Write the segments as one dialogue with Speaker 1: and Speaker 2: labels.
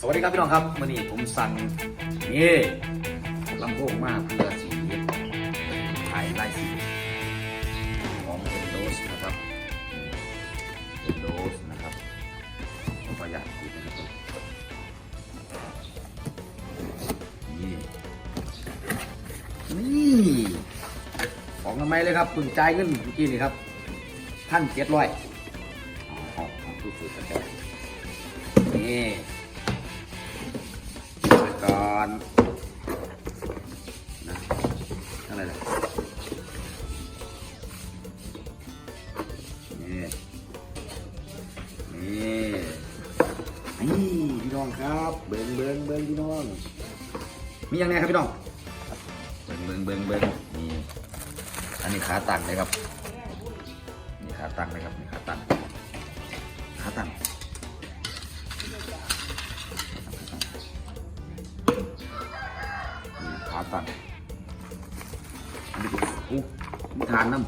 Speaker 1: สวัสดีครับพี่น้องครับวันนี้ผมสั่งนี่ลำโพงมากเพื่อสีถ่ายไล่สีของ Windows นะครับ Windows นะครับผมก็อยากดูนะครับนี่นี่ของทำไมเลยครับคุณจ่ายเงินเมื่อกี้นี่ครับท่านเจ็ดร้อยออาดูสูตรกันนี่ ก่อนนะอะไรล่ะนี่นี่นี่พี่น้องครับ เบิ้งเบิ้งเบิ้งพี่น้อง มีอย่างไงครับพี่น้อง เบิ้งเบิ้งเบิ้งเบิ้งนี่อันนี้ขาตั้งเลยครับ นี่ขาตั้งเลยครับ นี่ขาตั้งขาตั้ง ฟังอันนี้เป็นอู้ทานน้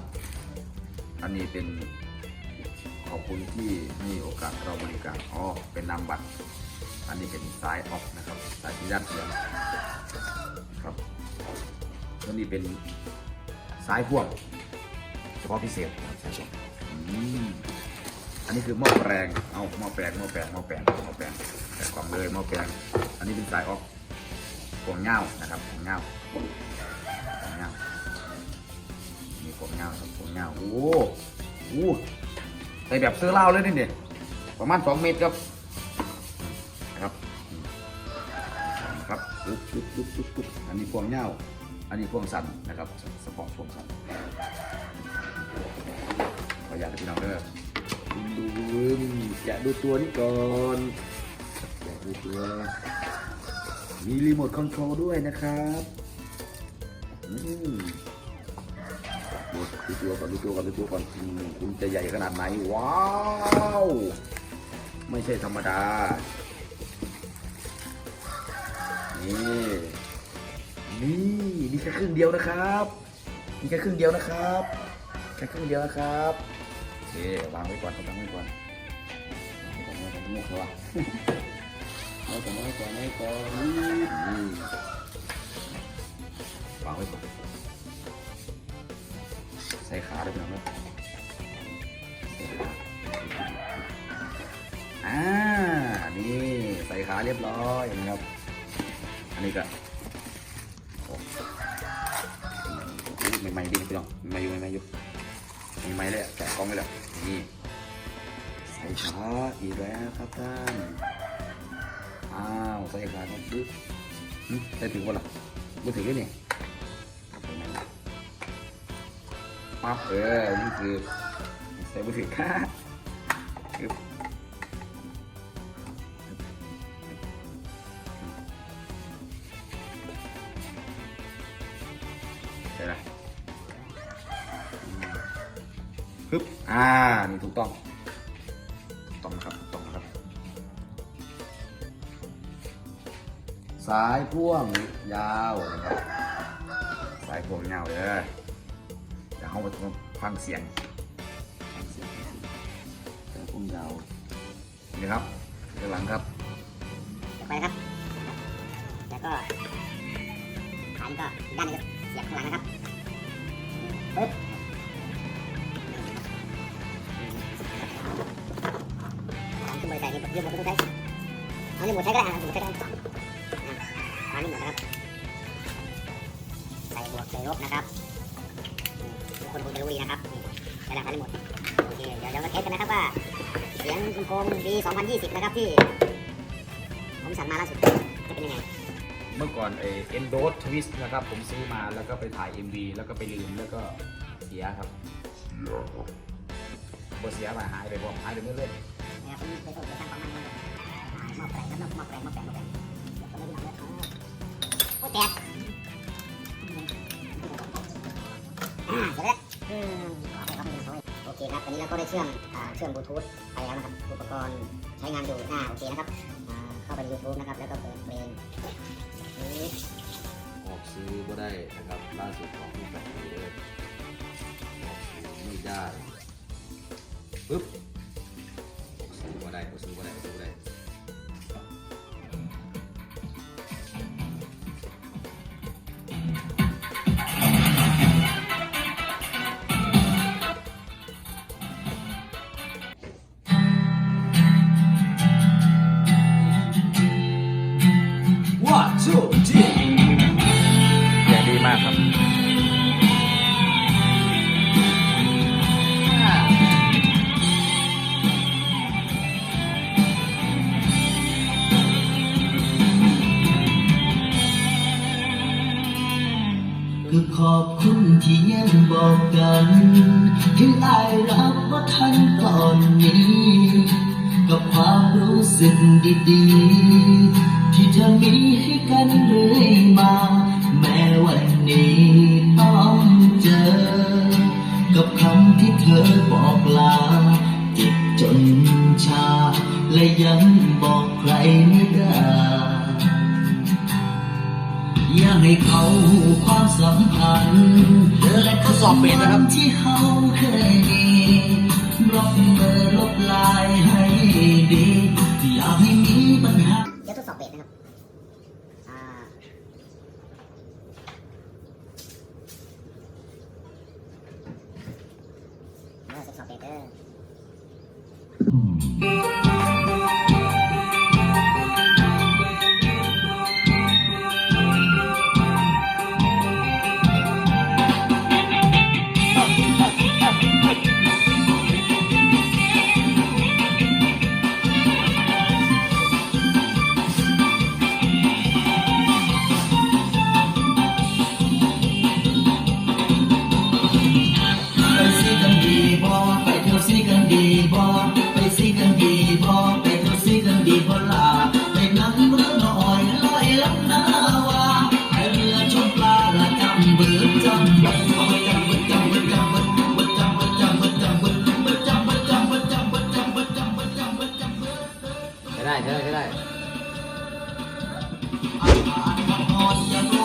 Speaker 1: ำอันนี้เป็นขอบคุณที่มีโอกาสเราบริการอ๋อเป็นนามบัตรอันนี้เป็นสายออกนะครับสายที่ยัดเสียงครับแล้วนี่เป็นสายพ่วงเฉพาะพิเศษครับสายพ่วงอืมอันนี้คือหม้อแปลงเอาหม้อแปลงหม้อแปลงหม้อแปลงหม้อแปลงแต่กล่องเลยหม้อแปลง อันนี้เป็นสายออก วงเงานะครับพวงเงาพวงเงามีพวงเงาครับพวงเงาโอ้โหใส่แบบเสื้อเหล้าเลยนี่เนี่ยประมาณสองเมตรครับนะครับครับปึ๊บปึ๊บปึ๊บปึ๊บปึ๊บอันนี้พวงเงาอันนี้พวงสันนะครับสปองพวงสันขออนุญาตพี่น้องเด้อดูดูแกะดูตัวนี้ก่อนแกะดูตัว มีรีโมทคอนโทรลด้วยนะครับอืมดูดูตัวก่อนดูตัวก่อนดูตัวก่อนคุณจะใหญ่ขนาดไหน ว้าว ไม่ใช่ธรรมดา นี่ นี่นี่แค่ครึ่งเดียวนะครับนี่แค่ครึ่งเดียวนะครับแค่ครึ่งเดียวนะครับโอเควางไว้ก่อนวางไว้ก่อนวางไว้ก่อนวางไว้ก่อนมุกเลยวะ ไว้ก่อนไว้ก่อนไว้ก่อนนี่วางไว้ก่อนใส่ขาด้วยนะอ่า นี่ใส่ขาเรียบร้อยนะครับ อันนี้ก็ใหม่ๆดีพี่น้องใหม่ๆอยู่ใหม่ๆอยู่ใหม่ๆเลยแกะกล้องเลยนี่ใส่ขาอีกแล้วครับท่าน อ้าวใส่ขาครับปึ๊บใส่ถึงวะล่ะไม่ถึงเลยนี่ปั๊บเออนี่คือใส่ไม่ถึงค่ะปึ๊บใส่ละปึ๊บอ่านี่ถูกต้อง สายพ่วงยาวนะครับสายพ่วงยาวเลยเดี๋ยวเขาไปฟังเสียงฟังเสียงสายพ่วงยาวนี่ครับด้านหลังครับ
Speaker 2: ไปครับ แล้วก็ขานี่ก็ด้านนึงก็เสียบข้างหลังนะครับปึ๊บเอาขึ้นบริษัทนี่ยืมหมดทุกใช้เอานี่หมดใช้ก็ได้อะหมดใช้ก็ได้ อะเอานี่หมดนะครับใส่บวกใส่ลบนะครับอืมทุกคนคงจะรู้ดีนะครับนี่ใช้แล้วใช้หมดโอเคเดี๋ยวเดี๋ยวมาเทสกันนะครับว่า เสียงลำโพง D 2020 นะครับที่ ผมสั่งมาล่าสุดจะเป็นยังไง
Speaker 1: เมื่อก่อนไอ้ Endo Twist นะครับ ผมซื้อมาแล้วก็ไปถ่าย MV แล้วก็ไปลืมแล้วก็เสียครับบ่เสียมาหายไปบ่หายไปเรื่อย
Speaker 2: น โอ้แตกอ่าเสร็จแล้วอืมโอเคครับตอนนี้เราก็ได้เชื่อมเชื่อมบลูทูธไปแล้วนะครับ อุปกรณ์ใช้งานอยู่หน้าโอเคนะครับเข้าไปใน YouTube นะครับ แล้วก็เปิดเพลงนี้
Speaker 3: ออกซื้อก็ได้นะครับล่าสุดของที่แฟนเลยออกซื้อไม่ได้ปึ๊บออกซื้อก็ได้ออกซื้อก็ได้ออกซื้อก็ได้
Speaker 4: ขอบคุณที่ยังบอกกัน ถึงอายรับว่าทันตอนนี้ กับความรู้สึกดีๆ ที่เธอมีให้กันเรื่อยมา อยากให้เขาความสัมพันธ์และทดสอบเป็นนะครับที่เขาเคยมีบล็อกเบอร์ลบไลน์ให้ดีอยากให้มีปัญหา
Speaker 2: เดี๋ยวทดสอบเบสนะครับอ่าเออทดสอบเบสเด้อ
Speaker 4: ได้
Speaker 3: ใช่ได้ใช่ได้